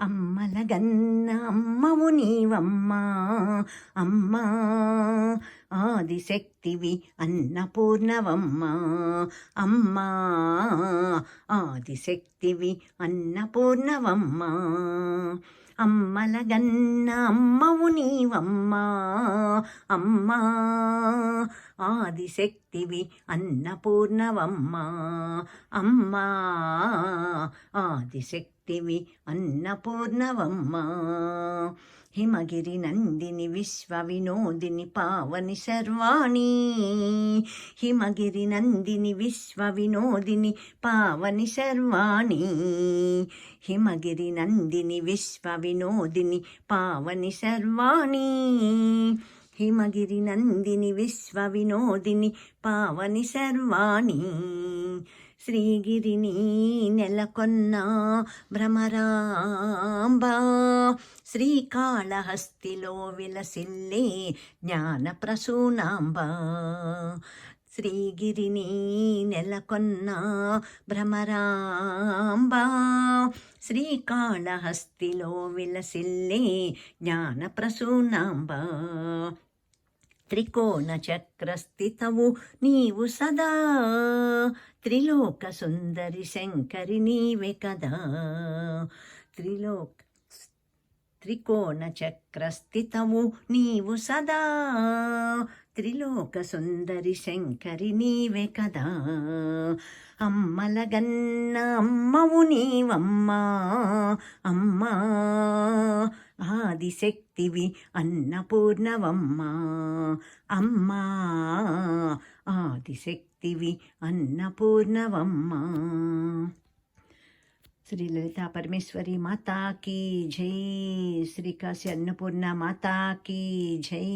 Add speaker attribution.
Speaker 1: అమ్మల గన్న అమ్మవు నీవమ్మా అమ్మా. ఆదిశక్తివి అన్నపూర్ణవమ్మా అమ్మా. ఆదిశక్తివి అన్నపూర్ణవమ్మా. అమ్మల గన్న అమ్మవు నీవమ్మా అమ్మా. ఆదిశక్తివి అన్నపూర్ణవమ్మా అమ్మా. ఆదిశక్తివి అన్నపూర్ణవమ్మా. హిమగిరి నందిని విశ్వ వినోదిని పావని సర్వాణి హిమగిరి నందిని విశ్వ వినోదిని పావని సర్వాణి హిమగిరి నందిని విశ్వ వినోదిని పావని సర్వాణి హిమగిరి నందిని విశ్వ వినోదిని పావని సర్వాణి శ్రీగిరిని నెలకొన్న భ్రమరాంబ శ్రీకాళహస్తిలో విలసిల్లి జ్ఞాన ప్రసూనాంబ శ్రీగిరిని నెలకొన్న భ్రమరాంబ శ్రీకాళహస్తిలో విలసిల్లి జ్ఞాన ప్రసూనాంబ త్రికోణ చక్రస్థితవు నీవు సదా త్రిలోక సుందరి శంకరి నీవే కదా. త్రిలోక త్రికోణ చక్రస్థితవు నీవు సదా త్రిలోక సుందరి శంకరి నీవే కదా. అమ్మల గన్న అమ్మవు నీవమ్మా. అమ్మా ఆదిశక్తివి అన్నపూర్ణవమ్మ. అమ్మా ఆదిశక్తివి అన్నపూర్ణవమ్మ. శ్రీ లలితా పరమేశ్వరి మాతాకి జై. శ్రీ కాశీ అన్నపూర్ణ మాతాకి జై.